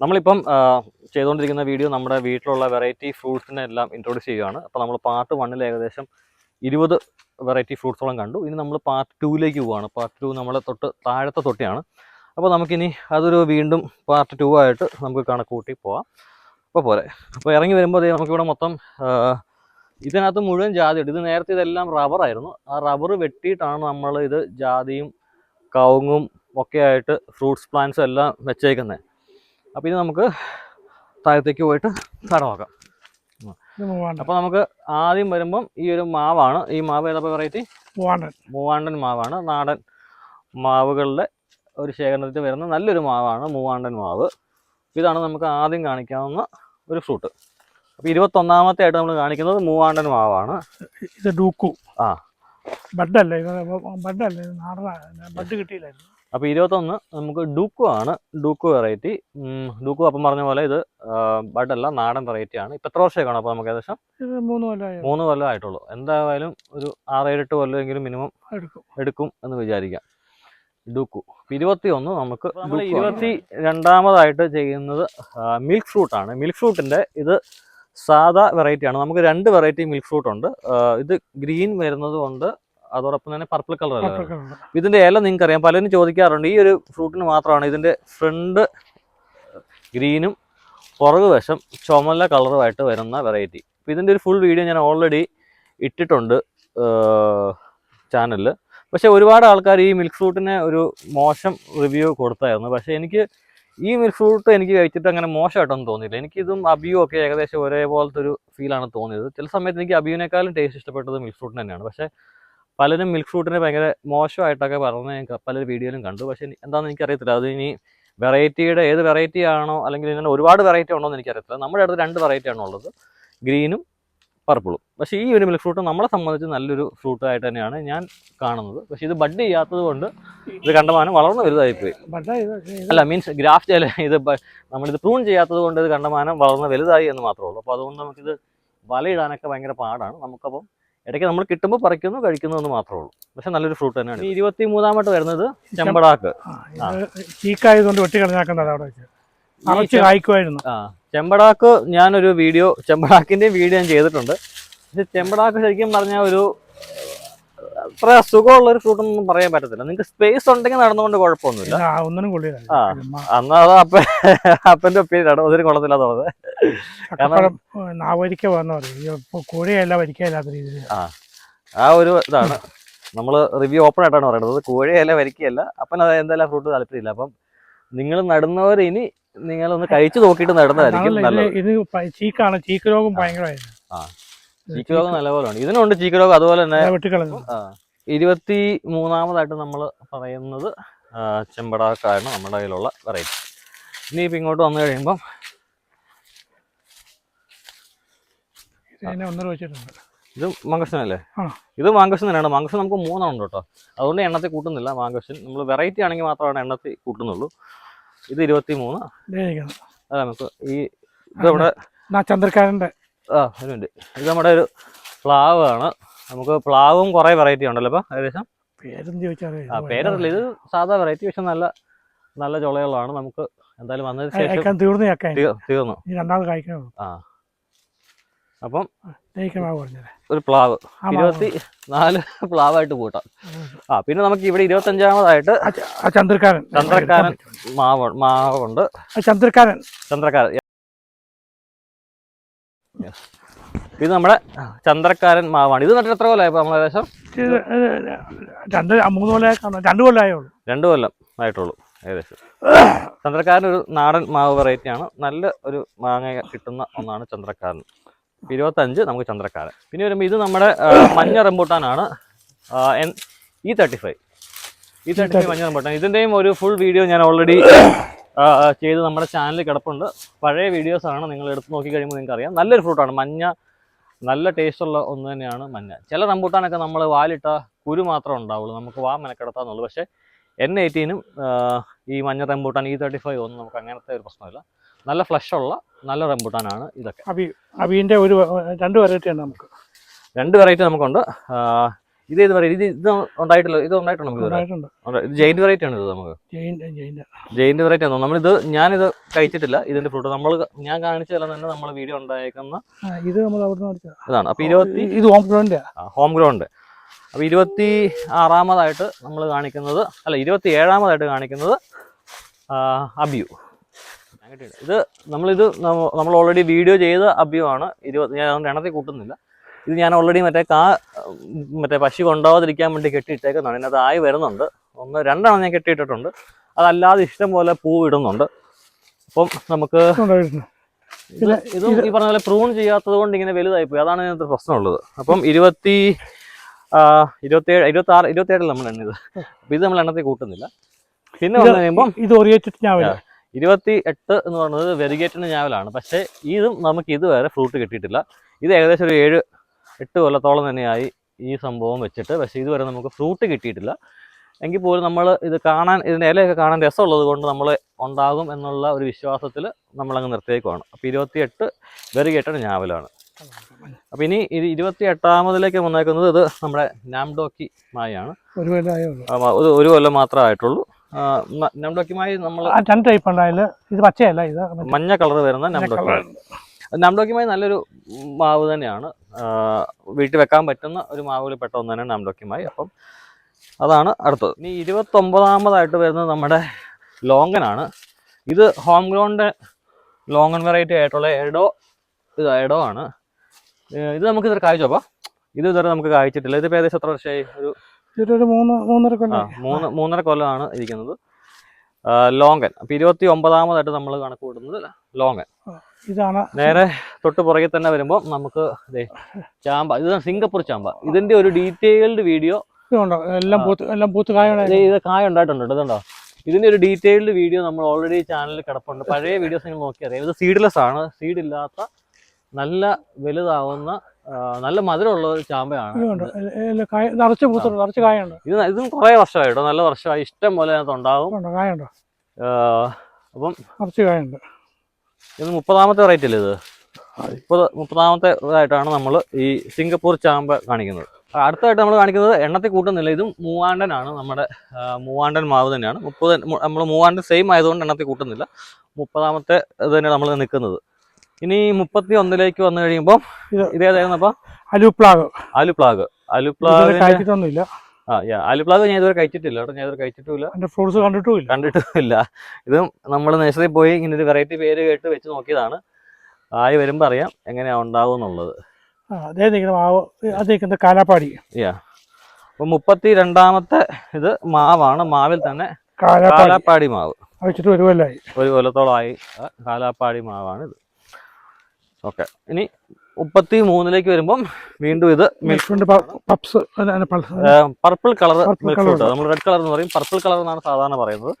നമ്മളിപ്പം ചെയ്തുകൊണ്ടിരിക്കുന്ന വീഡിയോ നമ്മുടെ വീട്ടിലുള്ള വെറൈറ്റി ഫ്രൂട്ട്സിനെ എല്ലാം ഇൻട്രൊഡ്യൂസ് ചെയ്യുകയാണ്. അപ്പോൾ നമ്മൾ പാർട്ട് വണ്ണിൽ ഏകദേശം ഇരുപത് വെറൈറ്റി ഫ്രൂട്ട്സോളം കണ്ടു. ഇനി നമ്മൾ പാർട്ട് ടൂവിലേക്ക് പോവുകയാണ് പാർട്ട് ടു നമ്മളെ തൊട്ട് താഴത്തെ തൊട്ടിയാണ്. അപ്പോൾ നമുക്കിനി അതൊരു വീണ്ടും പാർട്ട് ടു ആയിട്ട് നമുക്ക് കണക്കൂട്ടി പോവാം. അപ്പോൾ പോരെ. അപ്പോൾ ഇറങ്ങി വരുമ്പോൾ നമുക്കിവിടെ മൊത്തം ഇതിനകത്ത് മുഴുവൻ ജാതി ഉണ്ട്. ഇത് നേരത്തെ ഇതെല്ലാം റബ്ബറായിരുന്നു ആ റബ്ബർ വെട്ടിയിട്ടാണ് നമ്മൾ ഇത് ജാതിയും കവുങ്ങും ഒക്കെ ആയിട്ട് ഫ്രൂട്ട്സ് പ്ലാന്റ്സും എല്ലാം വെച്ചേക്കുന്നത് അപ്പോൾ ഇത് നമുക്ക് താഴത്തേക്ക് പോയിട്ട് തടവാക്കാം. അപ്പോൾ നമുക്ക് ആദ്യം വരുമ്പം ഈ ഒരു മാവാണ്. ഈ മാവ് ഏതാ വെറൈറ്റി മൂവാണ്ടൻ. മൂവാണ്ടൻ മാവാണ്. നാടൻ മാവുകളുടെ ഒരു ശേഖരണത്തിൽ വരുന്ന നല്ലൊരു മാവാണ് മൂവാണ്ടൻ മാവ്. ഇതാണ് നമുക്ക് ആദ്യം കാണിക്കാവുന്ന ഒരു ഫ്രൂട്ട്. അപ്പോൾ ഇരുപത്തൊന്നാമത്തെ ആയിട്ട് നമ്മൾ കാണിക്കുന്നത് മൂവാണ്ടൻ മാവാണ്. ഇത് ഡൂക്കു. ആ. ബഡ് ഇത് ബഡ് അല്ലേ നാടൻ ബഡ് കിട്ടിയില്ലായിരുന്നു. അപ്പോൾ ഇരുപത്തൊന്ന് നമുക്ക് ഡൂക്കു ആണ്. ഡൂക്കു വെറൈറ്റി ഡൂക്കു അപ്പം പറഞ്ഞ പോലെ ഇത് ബഡല്ല നാടൻ വെറൈറ്റി ആണ്. ഇപ്പം എത്ര വർഷമൊക്കെ അപ്പോൾ നമുക്ക് ഏകദേശം? മൂന്ന് കൊല്ലം മൂന്ന് കൊല്ലം ആയിട്ടുള്ളൂ. എന്തായാലും ഒരു ആറേഴെട്ട് കൊല്ലമെങ്കിലും മിനിമം എടുക്കും. എടുക്കും എന്ന് വിചാരിക്കാം. ഡുക്കു. ഇരുപത്തി ഒന്ന് നമുക്ക് ഇരുപത്തി രണ്ടാമതായിട്ട് ചെയ്യുന്നത് മിൽക്ക് ഫ്രൂട്ട് ആണ്. മിൽക്ക് ഫ്രൂട്ടിന്റെ ഇത് സാധാ വെറൈറ്റി ആണ്. നമുക്ക് രണ്ട് വെറൈറ്റി മിൽക്ക് ഫ്രൂട്ട് ഉണ്ട്. ഇത് ഗ്രീൻ വരുന്നത് കൊണ്ട് അതോടൊപ്പം തന്നെ പർപ്പിൾ കളർ അല്ല? ഇതിന്റെ ഇല നിങ്ങൾക്ക് അറിയാം പലരും ചോദിക്കാറുണ്ട്. ഈ ഒരു ഫ്രൂട്ടിന് മാത്രമാണ് ഇതിന്റെ ഫ്രണ്ട് ഗ്രീനും പുറകു വശം ചുമല കളറുമായിട്ട് വരുന്ന വെറൈറ്റി അപ്പോൾ ഇതിന്റെ ഒരു ഫുൾ വീഡിയോ ഞാൻ ഓൾറെഡി ഇട്ടിട്ടുണ്ട് ചാനലിൽ പക്ഷെ ഒരുപാട് ആൾക്കാർ ഈ മിൽക്ക് ഫ്രൂട്ടിനെ ഒരു മോശം റിവ്യൂ കൊടുത്തായിരുന്നു. പക്ഷെ എനിക്ക് ഈ മിൽക്ക് ഫ്രൂട്ട് എനിക്ക് കഴിച്ചിട്ട് അങ്ങനെ മോശമായിട്ടൊന്നും തോന്നിയില്ല. എനിക്കിതും അബിയും ഒക്കെ ഏകദേശം ഒരേപോലത്തെ ഒരു ഫീലാണ് തോന്നിയത്. ചില സമയത്ത് എനിക്ക് അബിയുനേക്കാളും ടേസ്റ്റ് ഇഷ്ടപ്പെട്ടത് മിൽക്ക് ഫ്രൂട്ടിന് തന്നെയാണ്. പക്ഷേ പലരും മിൽക്ക് ഫ്രൂട്ടിനെ ഭയങ്കര മോശമായിട്ടൊക്കെ പറഞ്ഞ് പല വീഡിയോയിലും കണ്ടു. പക്ഷേ എന്താണെന്ന് എനിക്കറിയത്തില്ല. അത് ഇനി വെറൈറ്റിയുടെ ഏത് വെറൈറ്റി ആണോ അല്ലെങ്കിൽ ഇങ്ങനെ ഒരുപാട് വെറൈറ്റി ഉണ്ടോ എന്ന് എനിക്കറിയത്തില്ല. നമ്മുടെ അടുത്ത് രണ്ട് വെറൈറ്റി ആണോ ഉള്ളത്. ഗ്രീനും പർപ്പിളും പക്ഷേ ഈ ഒരു മിൽക്ക് ഫ്രൂട്ട് നമ്മളെ സംബന്ധിച്ച് നല്ലൊരു ഫ്രൂട്ട് ആയിട്ട് തന്നെയാണ് ഞാൻ കാണുന്നത്. പക്ഷേ ഇത് ബഡ് ചെയ്യാത്തത് കൊണ്ട് ഇത് കണ്ടമാനം വളർന്നു വലുതായി പോയി ബഡ ഇത് പക്ഷേ ഇത് അല്ല മീൻസ് ഗ്രാഫ്റ്റ് അല്ല ഇത് നമ്മളിത് പ്രൂൺ ചെയ്യാത്തത് കൊണ്ട് ഇത് കണ്ടമാനം വളർന്ന് വലുതായി എന്ന് മാത്രമേ ഉള്ളൂ. അപ്പോൾ അതുകൊണ്ട് നമുക്കിത് വലയിടാനൊക്കെ ഭയങ്കര പാടാണ്. നമുക്കപ്പം ഇടയ്ക്ക് നമ്മൾ കിട്ടുമ്പോൾ പറിക്കുന്നു കഴിക്കുന്നു എന്ന് മാത്രമേ ഉള്ളൂ. പക്ഷെ നല്ലൊരു ഫ്രൂട്ട് തന്നെയാണ് ഇരുപത്തി മൂന്നാമട്ട് വരുന്നത് ചെമ്പടാക്ക്. ചീക്കായതുകൊണ്ട് വെട്ടി കളഞ്ഞാക്കുന്നത് അവിടെ വെച്ച്. കായ്ക്കുമായിരുന്നു. ആ ചെമ്പടാക്ക് ഞാനൊരു വീഡിയോ ചെമ്പടാക്കിന്റെ വീഡിയോ ഞാൻ ചെയ്തിട്ടുണ്ട്. പക്ഷെ ചെമ്പടാക്ക് ശരിക്കും പറഞ്ഞാൽ ഒരു അത്ര സുഖമുള്ള ഒരു ഫ്രൂട്ട് ഒന്നും പറയാൻ പറ്റത്തില്ല. നിങ്ങൾക്ക് സ്പേസ് ഉണ്ടെങ്കിൽ നടന്നുകൊണ്ട് കുഴപ്പമൊന്നുമില്ല. ആ ഒന്നിനും കൊള്ളില്ല. ആ. അന്ന് അത് അപ്പ അപ്പന്റെ ഒപ്പീനിയാണ് ഒന്നിനും കൊള്ളത്തില്ലാന്ന് പറഞ്ഞത്. കാരണം നാവരിക്ക വന്ന? കോഴിയല്ല വരിക്കയില്ലാത്ത രീതിയിൽ ആ ഒരു ഇതാണ്. നമ്മൾ റിവ്യൂ ഓപ്പൺ ആയിട്ടാണ് പറയുന്നത്. കോഴിയല്ല വരിക്കയല്ല. അപ്പൻ അത് എന്തായാലും ഫ്രൂട്ട് താല്പര്യമില്ല. അപ്പം നിങ്ങൾ നടുന്നവർ ഇനി നിങ്ങൾ ഒന്ന് കഴിച്ചു നോക്കിയിട്ട് നടുന്നതായിരിക്കും ഇത് ചീക്കാണ്. ചീക്ക് രോഗം ഭയങ്കരമായിരുന്നു. ആ. ചീക്ക് രോഗം നല്ലപോലെയാണ് ഇതിനുണ്ട് ചീക്ക് രോഗം അതുപോലെ തന്നെ വെട്ടിക്കളഞ്ഞു. ഇരുപത്തി മൂന്നാമതായിട്ട് നമ്മൾ പറയുന്നത് ചെമ്പടാക്കാണ് നമ്മുടെ കയ്യിലുള്ള വെറൈറ്റി ഇനി ഇപ്പം ഇങ്ങോട്ട് വന്നു കഴിയുമ്പം ഇത് മാങ്കസ്റ്റൻ അല്ലേ ഇത് മാങ്കഷൻ തന്നെയാണ്. മാങ്കഷൻ നമുക്ക് മൂന്നെണ്ണം ഉണ്ട് കേട്ടോ. അതുകൊണ്ട് എണ്ണത്തിൽ കൂട്ടുന്നില്ല മാങ്കഷൻ നമ്മൾ വെറൈറ്റി ആണെങ്കിൽ മാത്രമാണ് എണ്ണത്തിൽ കൂട്ടുന്നുള്ളൂ. ഇത് ഇരുപത്തി മൂന്ന് അതെ നമുക്ക് ഈ ഇത് നമ്മുടെ എന്നാ ചന്ദ്രക്കാരന്റെ ആ ഒരു മിനിറ്റ് ഇത് നമ്മുടെ ഒരു പ്ലാവ് ആണ് നമുക്ക് പ്ലാവും കുറേ വെറൈറ്റി ഉണ്ടല്ലോ ഇപ്പം ഏകദേശം? പേരെന്ത് ചോദിച്ചാൽ ആ പേരറിയില്ല ഇത് സാധാ വെറൈറ്റി പക്ഷെ നല്ല നല്ല ചുളകളാണ് നമുക്ക് എന്തായാലും വന്നതിന് ശേഷം തീർന്നു ചക്കാൻ തീർന്നു. രണ്ടാമത് കഴിക്കണുള്ളൂ ആ. അപ്പം ഒരു പ്ലാവ്. ഇരുപത്തി നാല് പ്ലാവായിട്ട് കൂട്ടാം. ആ. പിന്നെ നമുക്ക് ഇവിടെ ഇരുപത്തഞ്ചാമതായിട്ട് ചന്ദ്രക്കാരൻ. ചന്ദ്രക്കാരൻ മാവ് മാവുണ്ട്. ചന്ദ്രക്കാരൻ. ചന്ദ്രക്കാരൻ. ഇത് നമ്മുടെ ചന്ദ്രക്കാരൻ മാവാണ്. ഇത് നട്ടിട്ട് എത്ര കൊല്ലമായി നമ്മൾ ഏകദേശം? രണ്ട് മൂന്ന് കൊല്ലം രണ്ടു രണ്ട് കൊല്ലമായേ ഉള്ളൂ. രണ്ട് കൊല്ലം ആയിട്ടുള്ളൂ ഏകദേശം. ചന്ദ്രക്കാരൻ ഒരു നാടൻ മാവ് വെറൈറ്റി ആണ്. നല്ല ഒരു മാങ്ങ കിട്ടുന്ന ഒന്നാണ് ചന്ദ്രക്കാരൻ. ഇരുപത്തഞ്ച് നമുക്ക് ചന്ദ്രക്കാരൻ. പിന്നെ വരുമ്പോൾ ഇത് നമ്മുടെ മഞ്ഞ റംബൂട്ടാനാണ്. E thirty five E thirty five മഞ്ഞ റംബൂട്ടാൻ. ഇതിന്റെയും ഒരു ഫുൾ വീഡിയോ ഞാൻ ഓൾറെഡി ചെയ്ത് നമ്മുടെ ചാനലിൽ കിടപ്പുണ്ട്. പഴയ വീഡിയോസ് ആണ് നിങ്ങൾ എടുത്ത് നോക്കി കഴിയുമ്പോൾ നിങ്ങൾക്ക് അറിയാം. നല്ലൊരു ഫ്രൂട്ടാണ് മഞ്ഞ നല്ല ടേസ്റ്റ് ഉള്ള ഒന്ന് തന്നെയാണ് മഞ്ഞ. ചില റംബൂട്ടാനൊക്കെ നമ്മൾ വാലിട്ട കുരു മാത്രമേ ഉണ്ടാവുള്ളൂ. നമുക്ക് വാ മെനക്കെടുത്താന്നുള്ളൂ പക്ഷേ എൻ എയ്റ്റീനും ഈ മഞ്ഞ റംബൂട്ടാൻ ഇ തേർട്ടി ഫൈവ് ഒന്നും നമുക്ക് അങ്ങനത്തെ ഒരു പ്രശ്നമില്ല. നല്ല ഫ്ലഷ് ഉള്ള നല്ല റംബൂട്ടാനാണ് ഇതൊക്കെ. അബി അബീന്റെ ഒരു രണ്ട് വെറൈറ്റിയാണ് നമുക്ക്. രണ്ട് വെറൈറ്റി നമുക്കുണ്ട്. ഇത് ഏത് പറയും ഇത് ഇത് ഉണ്ടായിട്ടില്ല ഇത് ഉണ്ടായിട്ടുണ്ടോ നമുക്ക്. ഇത് ജെയിന്റ് വെറൈറ്റി ആണ് ഇത് നമുക്ക്. ജെയിന്റ് വെറൈറ്റി ആണ്. നമ്മളിത് ഞാനിത് കഴിച്ചിട്ടില്ല. ഇതിന്റെ ഫ്രൂട്ട് നമ്മൾ ഞാൻ കാണിച്ചതല്ല തന്നെ നമ്മൾ വീഡിയോ ഉണ്ടായേക്കുന്ന ഇത് നമ്മൾ അവിടെ ഇതാണ്. അപ്പൊ ഇരുപത്തി ഇത് ഹോം ഗ്രൗണ്ട് ഹോം ഗ്രൗണ്ട് അപ്പൊ ഇരുപത്തി ആറാമതായിട്ട് നമ്മൾ കാണിക്കുന്നത് അല്ല ഇരുപത്തി ഏഴാമതായിട്ട് കാണിക്കുന്നത് അബ്യു. ഇത് നമ്മളിത് നമ്മ- നമ്മൾ ഓൾറെഡി വീഡിയോ ചെയ്ത അബിയു ആണ്. ഇരുപത് ഞാൻ എണ്ണത്തിൽ കൂട്ടുന്നില്ല. ഇത് ഞാൻ ഓൾറെഡി മറ്റേ കാ മറ്റേ പശു കൊണ്ടുപോകാതിരിക്കാൻ വേണ്ടി കെട്ടിയിട്ടേക്കുന്നതാണ്. ഇതിനകത്ത് ആയി വരുന്നുണ്ട്. ഒന്ന് രണ്ടെണ്ണം ഞാൻ കെട്ടിയിട്ടിട്ടുണ്ട്. അതല്ലാതെ ഇഷ്ടം പോലെ പൂ ഇടുന്നുണ്ട്. അപ്പം നമുക്ക് ഇത് ഇതും ഈ പറഞ്ഞ പോലെ പ്രൂൺ ചെയ്യാത്തത് കൊണ്ട് ഇങ്ങനെ വലുതായി പോയി അതാണ് ഇതിനകത്ത് പ്രശ്നമുള്ളത്. അപ്പം ഇരുപത്തി ആ, ഇരുപത്തിയേഴ് ഇരുപത്തി ആറ് ഇരുപത്തിയേഴിൽ നമ്മൾ എണ്ണിത് അപ്പൊ ഇത് നമ്മൾ എണ്ണത്തിൽ കൂട്ടുന്നില്ല. പിന്നെ വന്നു കഴിയുമ്പോൾ ഇത് വരാം ഇരുപത്തി എട്ട് എന്ന് പറയുന്നത് വെരിഗേറ്റിന് ഞാവലാണ്. പക്ഷേ ഇതും നമുക്ക് ഇതുവരെ ഫ്രൂട്ട് കിട്ടിയിട്ടില്ല. ഇത് ഏകദേശം ഒരു ഏഴ് എട്ട് കൊല്ലത്തോളം തന്നെയായി ഈ സംഭവം വെച്ചിട്ട്. പക്ഷേ ഇതുവരെ നമുക്ക് ഫ്രൂട്ട് കിട്ടിയിട്ടില്ല. എങ്കിൽ പോലും നമ്മൾ ഇത് കാണാൻ ഇതിന്റെ ഇലയൊക്കെ കാണാൻ രസമുള്ളത് കൊണ്ട് നമ്മൾ ഉണ്ടാകും എന്നുള്ള ഒരു വിശ്വാസത്തിൽ നമ്മളങ്ങ് നിർത്തിയേക്കുവാണ്. അപ്പോൾ ഇരുപത്തി എട്ട് വെരിഗേറ്റഡ് ഞാവലാണ്. അപ്പം ഇനി ഇത് ഇരുപത്തി എട്ടാമതിലേക്ക് വന്നേക്കുന്നത് ഇത് നമ്മുടെ നാംഡോക്കി മായാണ് ഒരു കൊല്ലം ഒരു കൊല്ലം മാത്രമേ ആയിട്ടുള്ളൂ. നാംഡോക്കി മായി നമ്മൾ രണ്ട് ടൈപ്പ് ഉണ്ടായാലും ഇത് പച്ചയല്ല ഇത്? മഞ്ഞ കളർ വരുന്ന നാംഡോക്കി മായി നാംഡോക്കി മായി നല്ലൊരു മാവ് തന്നെയാണ്. വീട്ടിൽ വെക്കാൻ പറ്റുന്ന ഒരു മാവുകളിൽ പെട്ട ഒന്ന് തന്നെയാണ് നാംഡോക്കിമായി അപ്പം അതാണ് അടുത്തത്. ഇനി ഇരുപത്തൊമ്പതാമതായിട്ട് വരുന്നത് നമ്മുടെ ലോങ്ങനാണ്. ഇത് ഹോം ഗ്രൗണ്ട് ലോങ്ങൻ വെറൈറ്റി ആയിട്ടുള്ള എഡോ ഇത് എഡോ ആണ്. ഇത് നമുക്ക് ഇതുവരെ കായ്ച്ചോപ്പാ ഇത് ഇതുവരെ നമുക്ക് കായ്ച്ചിട്ടില്ല. ഇത് ഏകദേശം എത്ര വർഷമായി ഒരു ഇതൊരു മൂന്ന് മൂന്നര മൂന്ന് മൂന്നര കൊല്ലമാണ് ഇരിക്കുന്നത്. ലോങ്കൻ അപ്പൊ ഇരുപത്തി ഒമ്പതാമതായിട്ട് നമ്മൾ കണക്ക് കൂട്ടുന്നത് ലോങ്ങൻ ഇതാണ് നേരെ തൊട്ട് പുറകെ തന്നെ വരുമ്പോൾ നമുക്ക് ചാമ്പ ഇത് സിംഗപ്പൂർ ചാമ്പ. ഇതിന്റെ ഒരു ഡീറ്റെയിൽഡ് വീഡിയോ എല്ലാം എല്ലാം പൂത്ത് ഇത് കായ ഉണ്ടായിട്ടുണ്ട് ഇതുണ്ടോ? ഇതിന്റെ ഒരു ഡീറ്റെയിൽഡ് വീഡിയോ നമ്മൾ ഓൾറെഡി ചാനലിൽ കിടപ്പുണ്ട്. പഴയ വീഡിയോസ് നിങ്ങൾ നോക്കി അറിയാം ഇത് സീഡ്ലെസ് ആണ്. സീഡ് ഇല്ലാത്ത നല്ല വലുതാവുന്ന നല്ല മധുരമുള്ള ഒരു ചാമ്പയാണ്. നിറച്ച് നിറച്ച് കായുണ്ട്. ഇത് ഇതും കുറെ വർഷമായിട്ടോ? നല്ല വർഷമായി. ഇഷ്ടം പോലെ അതിനകത്ത് ഉണ്ടാവും. അപ്പം നിറച്ച് കായുണ്ട്. ഇത് മുപ്പതാമത്തെ വെറൈറ്റി അല്ലേ ഇത്? മുപ്പത് മുപ്പതാമത്തെ ഇതായിട്ടാണ് നമ്മൾ ഈ സിംഗപ്പൂർ ചാമ്പ കാണിക്കുന്നത്. അടുത്തതായിട്ട് നമ്മൾ കാണിക്കുന്നത് എണ്ണത്തിൽ കൂട്ടുന്നില്ല. ഇതും മൂവാണ്ടനാണ്. നമ്മുടെ മൂവാണ്ടൻ മാവ് തന്നെയാണ്. മുപ്പത് നമ്മൾ മൂവാണ്ടൻ സെയിം ആയതുകൊണ്ട് എണ്ണത്തിൽ കൂട്ടുന്നില്ല. മുപ്പതാമത്തെ ഇത് തന്നെ നമ്മൾ നിൽക്കുന്നത്. ഇനി മുപ്പത്തി ഒന്നിലേക്ക് വന്നു കഴിയുമ്പോൾ ഇത് ഇതേതായിരുന്നു അപ്പോൾ അലുപ്ലാഗ് അലുപ്ലാഗ് അലുപ്ലാഗ് ആ ഞാൻ ഇതുവരെ കഴിച്ചിട്ടില്ല. കേട്ടോ ഞാൻ ഇതുവരെ കഴിച്ചിട്ടില്ല എന്റെ ഫ്രൂട്ട്സ് കണ്ടിട്ടുമില്ല. കണ്ടിട്ടുമില്ല. ഇത് നമ്മൾ നഴ്സറിയിൽ പോയി ഇങ്ങനെ ഒരു വെറൈറ്റി പേര് കേട്ട് വെച്ച് നോക്കിയതാണ്. ആയി വരുമ്പോൾ അറിയാം എങ്ങനെയാ ഉണ്ടാവും എന്നുള്ളത്. ആ അതേ നിൽക്കുന്ന മാവ് അത് നിൽക്കുന്ന കാലാപ്പാടി. യാ. അപ്പൊ മുപ്പത്തി രണ്ടാമത്തെ ഇത് മാവാണ്. മാവിൽ തന്നെ കാലാപ്പാടി. മാവ്. വെച്ചിട്ട് ഒരു കൊല്ലമായി ഒരു കൊല്ലത്തോളമായി. കാലാപ്പാടി മാവാണ് ഇത് ഓക്കെ. ഇനി മുപ്പത്തി മൂന്നിലേക്ക് വരുമ്പം വീണ്ടും ഇത് പർപ്പിൾ കളർ മിൽക്ക്. ഫ്രൂട്ട് നമ്മൾ റെഡ് കളർ എന്ന് പറയും. പർപ്പിൾ കളർ എന്നാണ് സാധാരണ പറയുന്നത്.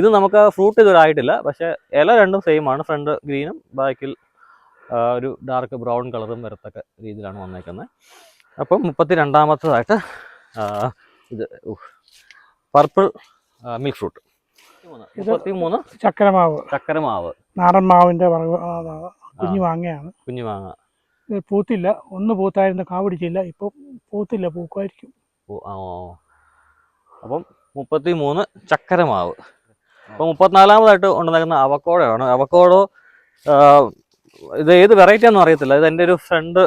ഇത് നമുക്ക് ഫ്രൂട്ട് ഇതുവരെ ആയിട്ടില്ല. പക്ഷെ ഇല രണ്ടും സെയിം ആണ്. ഫ്രണ്ട് ഗ്രീനും ബാക്കിൽ ഒരു ഡാർക്ക് ബ്രൗൺ കളറും വരത്തക്ക രീതിയിലാണ് വന്നേക്കുന്നത് അപ്പം മുപ്പത്തി രണ്ടാമത്തതായിട്ട് ഇത് പർപ്പിൾ മിൽക്ക് ഫ്രൂട്ട് മുപ്പത്തി മൂന്ന് ചക്കര മാവ് നാടൻ മാവിന്റെ കുഞ്ഞു മാങ്ങയാണ്. കുഞ്ഞു മാങ്ങ. പൂത്തില്ല. ഒന്ന് പൂത്തായിരുന്നു കാവടിച്ചില്ല ഇപ്പൊ പൂത്തില്ല പൂക്കുമായിരിക്കും. അപ്പം മുപ്പത്തി മൂന്ന് ചക്കരമാവ്. അപ്പൊ മുപ്പത്തിനാലാമതായിട്ട് ഉണ്ടാക്കുന്ന അവക്കോടയാണ്. അവക്കോടോ ഇത് ഏത് വെറൈറ്റി ആണെന്ന് അറിയത്തില്ല. ഇത് എന്റെ ഒരു ഫ്രണ്ട്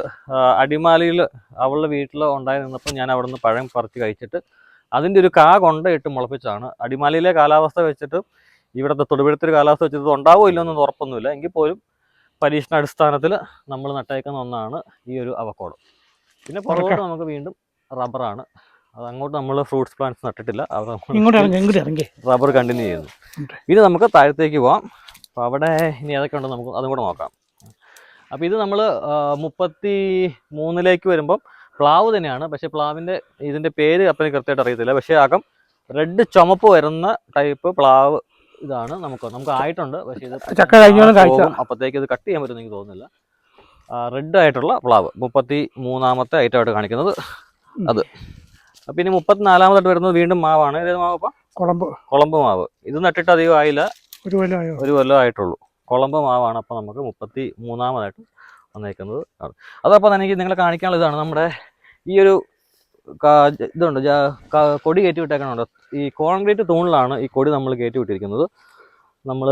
അടിമാലിയിൽ അവളുടെ വീട്ടിൽ ഉണ്ടായി നിന്നപ്പോൾ ഞാൻ അവിടെ നിന്ന് പഴം പറിച്ച് കഴിച്ചിട്ട് അതിന്റെ ഒരു കാ കൊണ്ടയിട്ട് മുളപ്പിച്ചാണ് അടിമാലിയിലെ കാലാവസ്ഥ വെച്ചിട്ട് ഇവിടുത്തെ തൊടുപുഴത്തെ ഒരു കാലാവസ്ഥ വെച്ചിട്ട് ഉണ്ടാവോ ഇല്ലോ എന്നൊന്നും ഉറപ്പൊന്നുമില്ല. എങ്കിൽ പോലും പരീക്ഷണ അടിസ്ഥാനത്തിൽ നമ്മൾ നട്ടേക്കുന്ന ഒന്നാണ് ഈ ഒരു അവക്കോടം. പിന്നെ പുറകോട്ട് നമുക്ക് വീണ്ടും റബ്ബറാണ് അത് അങ്ങോട്ട് നമ്മൾ ഫ്രൂട്ട്സ് പ്ലാന്റ്സ് നട്ടിട്ടില്ല. അത് റബ്ബർ കണ്ടിന്യൂ ചെയ്യുന്നു. ഇനി ഇത് നമുക്ക് താഴത്തേക്ക് പോവാം. അപ്പോൾ അവിടെ ഇനി ഏതൊക്കെ ഉണ്ടോ നമുക്ക് അതും കൂടെ നോക്കാം. അപ്പോൾ ഇത് നമ്മൾ മുപ്പത്തി മൂന്നിലേക്ക് വരുമ്പം പ്ലാവ് തന്നെയാണ്. പക്ഷേ പ്ലാവിന്റെ ഇതിന്റെ പേര് അപ്പം കൃത്യമായിട്ട് അറിയത്തില്ല. പക്ഷേ അകം റെഡ് ചുമപ്പ് വരുന്ന ടൈപ്പ് പ്ലാവ് ഇതാണ് നമുക്ക് നമുക്ക് ആയിട്ടുണ്ട്. പക്ഷേ ഇത് ചക്ക കഴിഞ്ഞോളം കാഴ്ച അപ്പോഴത്തേക്ക് അപ്പത്തേക്ക് ഇത് കട്ട് ചെയ്യാൻ പറ്റുമെന്ന് എനിക്ക് തോന്നുന്നില്ല. റെഡ് ആയിട്ടുള്ള പ്ലാവ് മുപ്പത്തി മൂന്നാമത്തെ ഐറ്റമായിട്ട് കാണിക്കുന്നത് അത്. അപ്പം ഇനി മുപ്പത്തിനാലാമതായിട്ട് വരുന്നത് വീണ്ടും മാവാണ്. ഏത് മാവ് അപ്പം? കുളമ്പ്. കുളമ്പ് മാവ്. ഇത് നട്ടിട്ട് അധികം ആയില്ല. ഒരു കൊല്ലമായോ ഒരു കൊല്ലം ആയിട്ടുള്ളൂ. കുളമ്പ് മാവാണ് അപ്പോൾ നമുക്ക് മുപ്പത്തി മൂന്നാമതായിട്ട് വന്നേക്കുന്നത്. അതപ്പോൾ എനിക്ക് നിങ്ങളെ കാണിക്കാനുള്ള ഇതാണ് നമ്മുടെ ഈ ഒരു ഇതുണ്ട് കൊടി കയറ്റി വിട്ടേക്കണുണ്ട്. ഈ കോൺക്രീറ്റ് തൂണിലാണ് ഈ കൊടി നമ്മൾ കയറ്റി വിട്ടിരിക്കുന്നത്. നമ്മൾ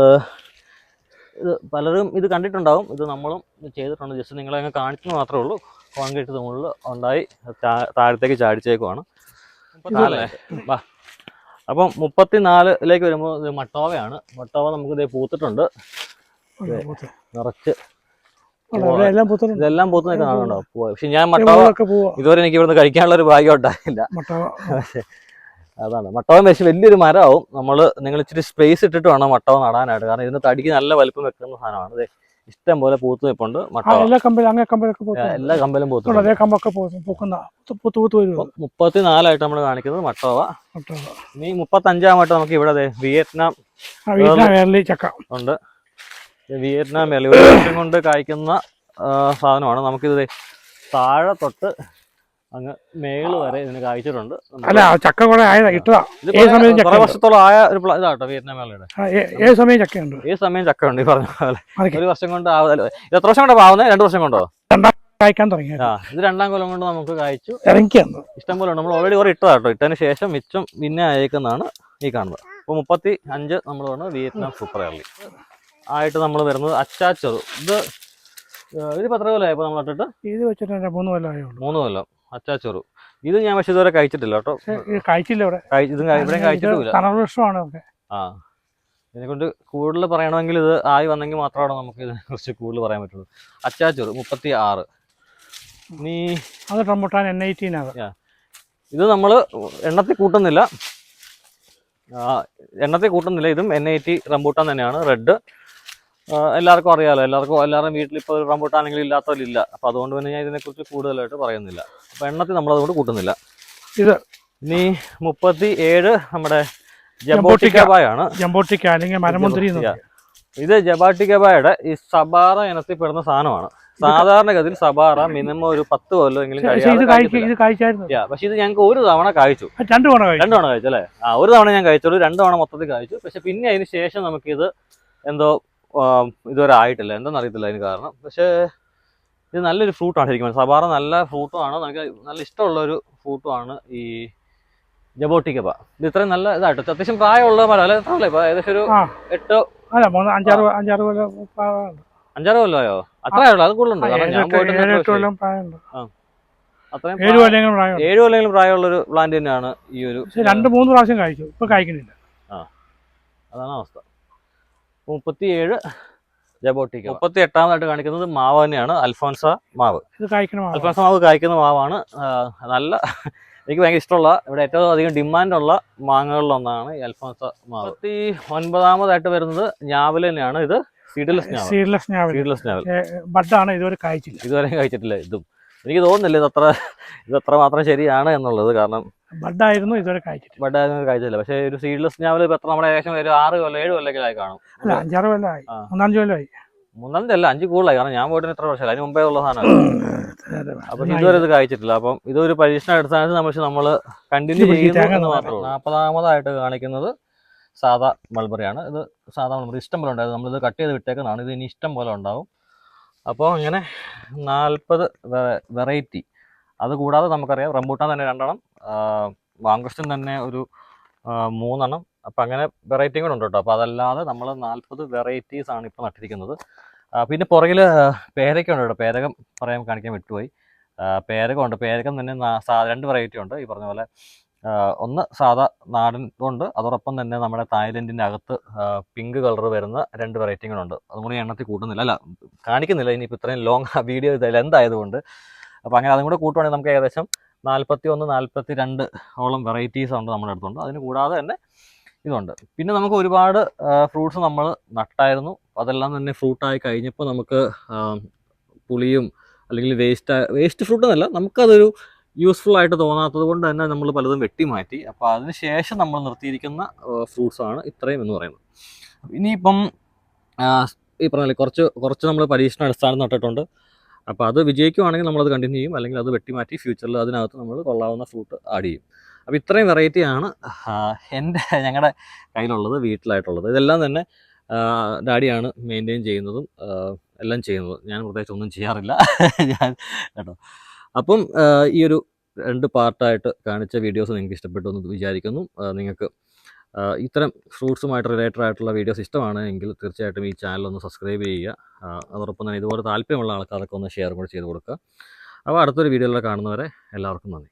ഇത് പലരും ഇത് കണ്ടിട്ടുണ്ടാവും. ഇത് നമ്മളും ചെയ്തിട്ടുണ്ട്. ജസ്റ്റ് നിങ്ങളെ അങ്ങ് കാണിക്കുന്നു മാത്രമേ ഉള്ളൂ. കോൺക്രീറ്റ് തൂണിൽ ഉണ്ടായി. താഴത്തേക്ക് ചാടിച്ചേക്കുവാണ്. വാ. അപ്പം മുപ്പത്തിനാലിലേക്ക് വരുമ്പോൾ ഇത് മട്ടോവയാണ്. മട്ടോവ നമുക്ക് ഇത് പൂത്തിട്ടുണ്ട്. നിറച്ച് ഉണ്ട്, ഇവിടെ എല്ലാം പൂത്തുണ്ട് ഇതെല്ലാം പൂത്ത് നിൽക്കുന്ന കാണുന്നുണ്ടോ പൂവ്. പക്ഷെ ഞാൻ മട്ടാവ ഇതുവരെ എനിക്ക് ഇവിടുന്ന് കഴിക്കാനുള്ള ഒരു ഭാഗ്യം ഉണ്ടായില്ല. അതാണ്. മട്ടവൻ വെച്ച് വലിയൊരു മരമാവും. നമ്മൾ നിങ്ങൾ ഇച്ചിരി സ്പേസ് ഇട്ടിട്ട് വേണം മട്ടവ നടാനായിട്ട്. കാരണം ഇതിന് തടിക്ക് നല്ല വലിപ്പം വെക്കുന്ന സാധനമാണ്. ഇഷ്ടം പോലെ പൂത്ത് നിൽപ്പുണ്ട് മട്ടവ. എല്ലാ കമ്പലും പൂത്തുണ്ട് മുപ്പത്തിനാലായിട്ട് നമ്മൾ കാണിക്കുന്നത് മട്ടോവ. മുട്ട ഇനി മുപ്പത്തഞ്ചാമായിട്ട് നമുക്ക് ഇവിടെ വിയറ്റ്നാം ചക്ക. ഉണ്ട്. വിയറ്റ്നാം മേളി ഒരു വർഷം കൊണ്ട് കായ്ക്കുന്ന സാധനമാണ്. നമുക്കിത് താഴെ തൊട്ട് അങ്ങ് മേൾ വരെ ഇതിന് കായ്ച്ചിട്ടുണ്ട്. അല്ല ചക്ക ആയതാ ഇട്ടതാ. കുറെ വർഷത്തോളം ആയ ഒരു ഇതാട്ടോ വിയറ്റ്നാം മേളയുടെ. ഏത് സമയം ചക്കയുണ്ട് ഈ സമയം ചക്ക ഉണ്ട് ഈ പറഞ്ഞ പോലെ. ഒരു വർഷം കൊണ്ട് ആവുന്നല്ലോ ഇത് എത്ര വർഷം കൊണ്ട് ആവുന്നത് രണ്ട് വർഷം കൊണ്ടോ? കായ്ക്കാൻ തുടങ്ങി ആ ഇത് രണ്ടാം കൊല്ലം കൊണ്ട് നമുക്ക് കായ്ച്ചു. ഇറങ്ങിയാണ് ഇഷ്ടം പോലെ നമ്മൾ ഓൾറെഡി കുറെ ഇട്ടതാട്ടോ. ഇട്ടതിന് ശേഷം മിച്ചം പിന്നെ അയക്കുന്നതാണ് ഈ കാണുന്നത്. അപ്പോൾ മുപ്പത്തി അഞ്ച് നമ്മൾ പറഞ്ഞത് വിയറ്റ്നാം സൂപ്പർ എയർലി ആയിട്ട് നമ്മൾ വരുന്നത് അച്ചാച്ചത് ഇത് ഇത് പത്ര കൊല്ലമായി ഇപ്പോൾ നമ്മൾ ഇട്ടിട്ട് ഇത് വെച്ചിട്ട് മൂന്ന് കൊല്ലം ആയുള്ളൂ. മൂന്ന് കൊല്ലം. അച്ചാച്ചോറ് ഇത് ഞാൻ പക്ഷെ ഇതുവരെ കഴിച്ചിട്ടില്ല കേട്ടോ. ഇത് കഴിച്ചില്ല ഇവിടെ. ഇതും കഴി- ഇവിടെയും കഴിച്ചിട്ടുമില്ല. തണൽ വൃക്ഷമാണ് ഒക്കെ ആ. ഇതിനെക്കൊണ്ട് കൂടുതൽ പറയണമെങ്കിൽ ഇത് ആയി വന്നെങ്കിൽ മാത്രമാണ് നമുക്ക് ഇതിനെ കുറിച്ച് കൂടുതൽ പറയാൻ പറ്റുള്ളൂ. അച്ചാച്ചോറ് മുപ്പത്തി ആറ് നീ അത് റംബുട്ടാൻ എൻ ഐറ്റീനാണ് ഇത് നമ്മൾ എണ്ണത്തിൽ കൂട്ടുന്നില്ല. എണ്ണത്തിൽ കൂട്ടുന്നില്ല. ഇതും എൻ ഐ ടി റംബൂട്ടാൻ തന്നെയാണ്. റെഡ്. എല്ലാവർക്കും അറിയാലോ. എല്ലാവർക്കും എല്ലാവരും വീട്ടിൽ ഇപ്പോൾ ഒരു റംബൂട്ടാണെങ്കിൽ ഇല്ലാത്തവരില്ല. അപ്പോൾ അതുകൊണ്ട് തന്നെ ഞാൻ ഇതിനെക്കുറിച്ച് കൂടുതലായിട്ട് പറയുന്നില്ല. അപ്പോൾ എണ്ണത്തിൽ നമ്മളതുകൊണ്ട് കൂട്ടുന്നില്ല. ഇത് ഇനി മുപ്പത്തി ഏഴ് നമ്മുടെ ജബോട്ടിക്ക. ജബോട്ടിക്കബായാണ് ജമ്പോട്ടിക്ക അല്ലെങ്കിൽ മരമുന്തിരി. ഇത് ജബാട്ടിക്കബായുടെ ഈ സബാറ ഇനത്തിൽ പെടുന്ന സാധനമാണ്. സാധാരണഗതിയിൽ സബാറ മിനിമം ഒരു പത്ത് കായ്ച്ചായിരുന്നു Yeah, പക്ഷെ ഇത് ഞങ്ങൾക്ക് ഒരു തവണ കഴിച്ചു. രണ്ടു തവണ കഴിച്ചു. രണ്ടു തവണ കഴിച്ചു അല്ലേ? ആ ഒരു തവണ ഞാൻ കഴിച്ചുള്ളൂ രണ്ടു തവണ മൊത്തത്തിൽ കഴിച്ചു. പക്ഷെ പിന്നെ അതിന് ശേഷം നമുക്കിത് എന്തോ ഇതുവരെ ആയിട്ടില്ല. എന്താണെന്ന് അറിയത്തില്ല അതിന് കാരണം. പക്ഷേ ഇത് നല്ലൊരു ഫ്രൂട്ടാണ് ശരിക്കും സബാറ നല്ല ഫ്രൂട്ടുമാണ്. നമുക്ക് നല്ല ഇഷ്ടമുള്ള ഒരു ഫ്രൂട്ടുമാണ് ഈ ജബോട്ടിക്കപ്പ ഇത് ഇത്രയും നല്ല ഇതായിട്ട്? അത്യാവശ്യം പ്രായമുള്ള മരം അല്ലെ? എത്ര ഇപ്പൊ ഏകദേശം ഒരു ആ. എട്ടോ അല്ല മൂന്ന് അഞ്ചാറ് അഞ്ചാറ് കൊല്ലം. അഞ്ചാറ് കൊല്ലമായോ? അത്രേ ഉള്ളൂ. അത് കൂടുതലുണ്ട്? ആ, കാരണം ഞാൻ പോയിട്ട് അത്രയും ഏഴ് കൊല്ലങ്ങളും പ്രായം ഏഴു കൊല്ലെങ്കിലും പ്രായമുള്ള ഒരു പ്ലാന്റ് തന്നെയാണ് ഈ ഒരു രണ്ട് മൂന്ന് പ്രാവശ്യം കഴിച്ചു ഇപ്പൊ കഴിക്കുന്നില്ല. അതാണ് അവസ്ഥ. മുപ്പത്തിയേഴ് ജബോട്ടിക്ക. മുപ്പത്തി എട്ടാമതായിട്ട് കാണിക്കുന്നത് മാവ് തന്നെയാണ്. അൽഫോൻസ മാവ്. അൽഫോൻസ മാവ് കായ്ക്കുന്ന മാവാണ്. നല്ല എനിക്ക് ഭയങ്കര ഇഷ്ടമുള്ള ഇവിടെ ഏറ്റവും അധികം ഡിമാൻഡുള്ള മാങ്ങകളിലൊന്നാണ് ഈ അൽഫോൻസ മാവ്. മുപ്പത്തി ഒൻപതാമതായിട്ട് വരുന്നത് ഞാവൽ തന്നെയാണ്. ഇത് സീഡ്ലെസ് ഞാവൽ സീഡ്ലെസ് ഞാവൽ. സീഡ്ലെസ് ഞാവൽ. ബഡാണ് ഇതുവരെ കഴിച്ചില്ല ഇതുവരെ കഴിച്ചിട്ടില്ല ഇതും. എനിക്ക് തോന്നുന്നില്ല ഇത് അത്ര ഇത് അത്ര മാത്രം ശരിയാണ് എന്നുള്ളത്. കാരണം ബഡായിരുന്നു ഇതുവരെ കായ്ച്ചിട്ട് ബഡായിരുന്നു കഴിച്ചില്ല പക്ഷേ ഒരു സീഡ്ലെസ് ഞാവൽ എത്ര നമ്മുടെ ഏകദേശം ഒരു ആറ് കൊല്ലം ഏഴ് കൊല്ലൊക്കെ കാണും. അല്ല അഞ്ചാറ് കൊല്ലമായി ആയി. മൂന്നാലഞ്ച് കൊല്ലമായി മൂന്നാമത്തെ അല്ല അഞ്ച് കൂടുതലായി. കാരണം ഞാൻ പോയിട്ട് എത്ര വർഷമല്ല. അതിന് മുമ്പേ ഉള്ള സാധനമാണ് അപ്പൊ ഇതുവരെ ഇത് കഴിച്ചിട്ടില്ല അപ്പം ഇതൊരു പരീക്ഷണ അടിസ്ഥാനത്തിൽ നമ്മൾ നമ്മൾ കണ്ടിന്യൂ ചെയ്യുന്നു. മാത്രമേ നാൽപ്പതാമതായിട്ട് കാണിക്കുന്നത് സാധാ മൾബറിയാണ് ഇത് സാധാ മൾബറി ഇഷ്ടം പോലെ ഉണ്ടായത് നമ്മളിത് കട്ട് ചെയ്ത് വിട്ടേക്കുന്നതാണ്. ഇത് ഇനി ഇഷ്ടം പോലെ ഉണ്ടാവും. അപ്പോൾ ഇങ്ങനെ നാൽപ്പത് വെറൈറ്റി അത് കൂടാതെ നമുക്കറിയാം റംബൂട്ടാൻ തന്നെ രണ്ടെണ്ണം മാങ്കോസ്റ്റൻ തന്നെ ഒരു മൂന്നെണ്ണം. അപ്പം അങ്ങനെ വെറൈറ്റിയും കൂടെ ഉണ്ട് കേട്ടോ അപ്പോൾ അതല്ലാതെ നമ്മൾ നാൽപ്പത് വെറൈറ്റീസ് ആണ് ഇപ്പോൾ നട്ടിരിക്കുന്നത്. പിന്നെ പുറകിൽ പേരക്ക ഉണ്ട് കേട്ടോ പേരകം പറയാൻ കാണിക്കാൻ വിട്ടുപോയി. പേരകം ഉണ്ട്. പേരകം തന്നെ രണ്ട് വെറൈറ്റി ഉണ്ട്. ഈ പറഞ്ഞ പോലെ ഒന്ന് സാധാ നാടൻ ഉണ്ട്. അതോടൊപ്പം തന്നെ നമ്മുടെ തായ്ലൻഡിന്റെ അകത്ത് പിങ്ക് കളർ വരുന്ന രണ്ട് വെറൈറ്റി കൂടെ ഉണ്ട്. അതും കൂടി എണ്ണത്തിൽ കൂട്ടുന്നില്ല. അല്ല കാണിക്കുന്നില്ല. ഇനിയിപ്പോൾ ഇത്രയും ലോങ് വീഡിയോ എന്തായാലും എന്തായതുകൊണ്ട്. അപ്പോൾ അങ്ങനെ അതും കൂടെ കൂട്ടുവാണെങ്കിൽ നമുക്ക് ഏകദേശം നാൽപ്പത്തി ഒന്ന് നാൽപ്പത്തി രണ്ട് ഓളം വെറൈറ്റീസ് ഉണ്ട് നമ്മുടെ അടുത്തുണ്ട്. അതിന് കൂടാതെ തന്നെ ഇതുണ്ട്. പിന്നെ നമുക്ക് ഒരുപാട് ഫ്രൂട്ട്സ് നമ്മൾ നട്ടായിരുന്നു. അതെല്ലാം തന്നെ ഫ്രൂട്ടായി കഴിഞ്ഞപ്പോൾ നമുക്ക് പുളിയും അല്ലെങ്കിൽ വേസ്റ്റ് വേസ്റ്റ് ഫ്രൂട്ട് എന്നല്ല നമുക്കതൊരു യൂസ്ഫുൾ ആയിട്ട് തോന്നാത്തത് കൊണ്ട് തന്നെ നമ്മൾ പലതും വെട്ടി മാറ്റി. അപ്പോൾ അതിന് ശേഷം നമ്മൾ നിർത്തിയിരിക്കുന്ന ഫ്രൂട്ട്സാണ് ഇത്രയും എന്ന് പറയുന്നത്. ഇനിയിപ്പം ഈ പറഞ്ഞാൽ കുറച്ച് കുറച്ച് നമ്മൾ പരീക്ഷണ അടിസ്ഥാനം നട്ടിട്ടുണ്ട്. അപ്പോൾ അത് വിജയിക്കുവാണെങ്കിൽ നമ്മളത് കണ്ടിന്യൂ ചെയ്യും. അല്ലെങ്കിൽ അത് വെട്ടിമാറ്റി ഫ്യൂച്ചറിൽ അതിനകത്ത് നമ്മൾ കൊള്ളാവുന്ന ഫ്രൂട്ട് ആഡ് ചെയ്യും. അപ്പോൾ ഇത്രയും വെറൈറ്റിയാണ് എന്റെ ഞങ്ങളുടെ കയ്യിലുള്ളത് വീട്ടിലായിട്ടുള്ളത്. ഇതെല്ലാം തന്നെ ഡാഡിയാണ് മെയിന്റെയിൻ ചെയ്യുന്നതും എല്ലാം ചെയ്യുന്നതും. ഞാൻ പ്രത്യേകിച്ച് ഒന്നും ചെയ്യാറില്ല. ഞാൻ കേട്ടോ. അപ്പം ഈ ഒരു രണ്ട് പാർട്ടായിട്ട് കാണിച്ച വീഡിയോസ് നിങ്ങൾക്ക് ഇഷ്ടപ്പെട്ടു എന്ന് വിചാരിക്കുന്നു. നിങ്ങൾക്ക് ഇത്തരം ഫ്രൂട്ട്സുമായിട്ട് റിലേറ്റഡ് ആയിട്ടുള്ള വീഡിയോസ് ഇഷ്ടമാണ് എങ്കിൽ തീർച്ചയായിട്ടും ഈ ചാനൽ ഒന്ന് സബ്സ്ക്രൈബ് ചെയ്യുക. അതോടൊപ്പം തന്നെ ഇതുപോലെ താല്പര്യമുള്ള ആൾക്കാർക്ക് ഒന്ന് ഷെയർ കൂടി ചെയ്ത് കൊടുക്കുക. അപ്പോൾ അടുത്തൊരു വീഡിയോയിലൂടെ കാണുന്നവരെ എല്ലാവർക്കും നന്ദി.